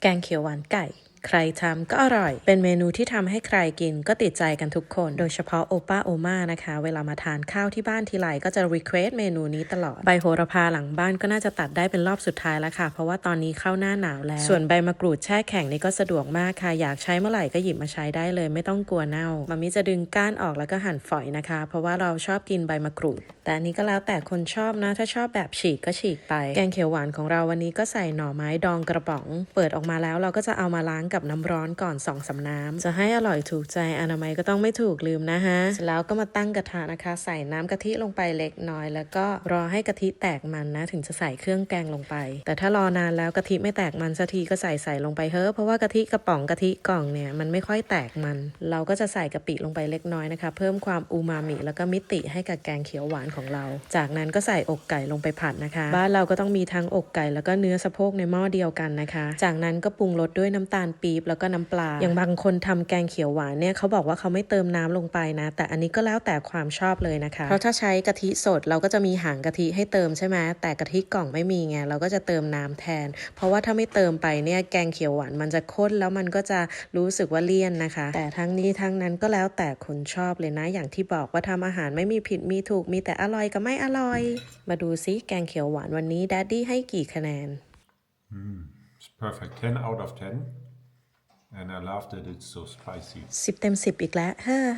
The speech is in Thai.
แกงเใครทำก็อร่อย เป็นเมนูที่ทำให้ใครกินก็ติดใจกันทุกคน โดยเฉพาะโอป้าโอมานะคะ เวลามาทานข้าวที่บ้านทีไรก็จะรีเควสเมนูนี้ตลอด ใบโหระพาหลังบ้านก็น่าจะตัดได้เป็นรอบสุดท้ายแล้วค่ะ เพราะว่าตอนนี้เข้าหน้าหนาวแล้ว ส่วนใบมะกรูดแช่แข็งนี่ก็สะดวกมากค่ะ อยากใช้เมื่อไหร่ก็หยิบมาใช้ได้เลย ไม่ต้องกลัวเน่ามามิจะดึงก้านออกแล้วก็หั่นฝอยนะคะ เพราะว่าเราชอบกินใบมะกรูด แต่อันนี้ก็แล้วแต่คนชอบนะ ถ้าชอบแบบฉีกก็ฉีกไป แกงเขียวหวานของเราวันนี้ก็ใส่หน่อไม้ดองกระป๋อง เปิดออกมาแล้วเราก็จะเอามาล้างกับับน้ำร้อนก่อนสองสำน้ำจะให้อร่อยถูกใจอนามัยก็ต้องไม่ถูกลืมนะฮะเสร็จแล้วก็มาตั้งกระทะนะคะ ใส่น้ำกะทิลงไปเล็กน้อย แล้วก็รอให้กะทิแตกมันนะ ถึงจะใส่เครื่องแกงลงไป แต่ถ้ารอนานแล้วกะทิไม่แตกมันสักทีก็ใส่ใส่ลงไปเฮ้อเพราะว่ากะทิกระป๋องกะทิกล่องเนี่ยมันไม่ค่อยแตกมัน เราก็จะใส่กะปิลงไปเล็กน้อยนะคะ เพิ่มความอูมามิแล้วก็มิติให้กับแกงเขียวหวานของเรา จากนั้นก็ใส่อกไก่ลงไปผัดนะคะ บ้านเราก็ต้องมีทั้งอกไก่แล้วก็เนื้อสะโพกในหม้อเดียวกันนะคะ จากนั้นก็ปรุงรสด้วยน้ำตาลปี๊บแล้วก็น้ำปลา อย่างบางคนทำแกงเขียวหวานเนี่ยเขาบอกว่าเขาไม่เติมน้ำลงไปนะ แต่อันนี้ก็แล้วแต่ความชอบเลยนะคะ เพราะถ้าใช้กะทิสดเราก็จะมีหางกะทิให้เติมใช่ไหมแต่กะทิกล่องไม่มีไงเราก็จะเติมน้ำแทน เพราะว่าถ้าไม่เติมไปเนี่ยแกงเขียวหวานมันจะข้นแล้วมันก็จะรู้สึกว่าเลี่ยนนะคะ แต่ทั้งนี้ทั้งนั้นก็แล้วแต่คนชอบเลยนะ อย่างที่บอกว่าทำอาหารไม่มีผิดมีถูกมีแต่อร่อยกับไม่อร่อย มาดูซิแกงเขียวหวานวันนี้แดดดี้ให้กี่คะแนน It's perfect. 10 out of 10. And I love that it's so spicy. 10 เต็ม 10 อีกแล้วเฮ้อ